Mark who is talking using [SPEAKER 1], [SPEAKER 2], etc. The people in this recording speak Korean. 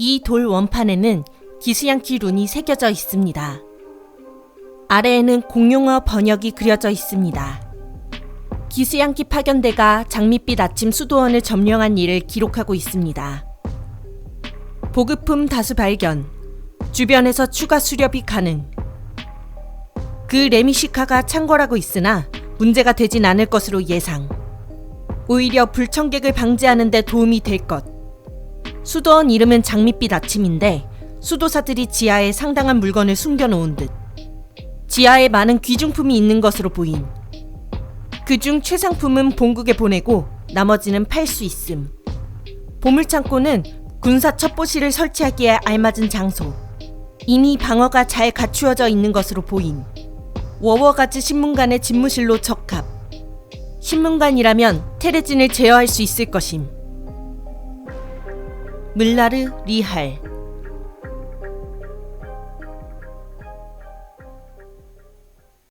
[SPEAKER 1] 이 돌 원판에는 기스양키 룬이 새겨져 있습니다. 아래에는 공용어 번역이 그려져 있습니다. 기스양키 파견대가 장밋빛 아침 수도원을 점령한 일을 기록하고 있습니다. 보급품 다수 발견, 주변에서 추가 수렵이 가능. 그 레미시카가 창궐하고 있으나 문제가 되진 않을 것으로 예상. 오히려 불청객을 방지하는 데 도움이 될 것. 수도원 이름은 장밋빛 아침인데 수도사들이 지하에 상당한 물건을 숨겨놓은 듯. 지하에 많은 귀중품이 있는 것으로 보인. 그중 최상품은 본국에 보내고 나머지는 팔 수 있음. 보물창고는 군사 첩보실을 설치하기에 알맞은 장소. 이미 방어가 잘 갖추어져 있는 것으로 보인. 워워가즈 신문관의 집무실로 적합. 신문관이라면 테레진을 제어할 수 있을 것임. 물라르 리할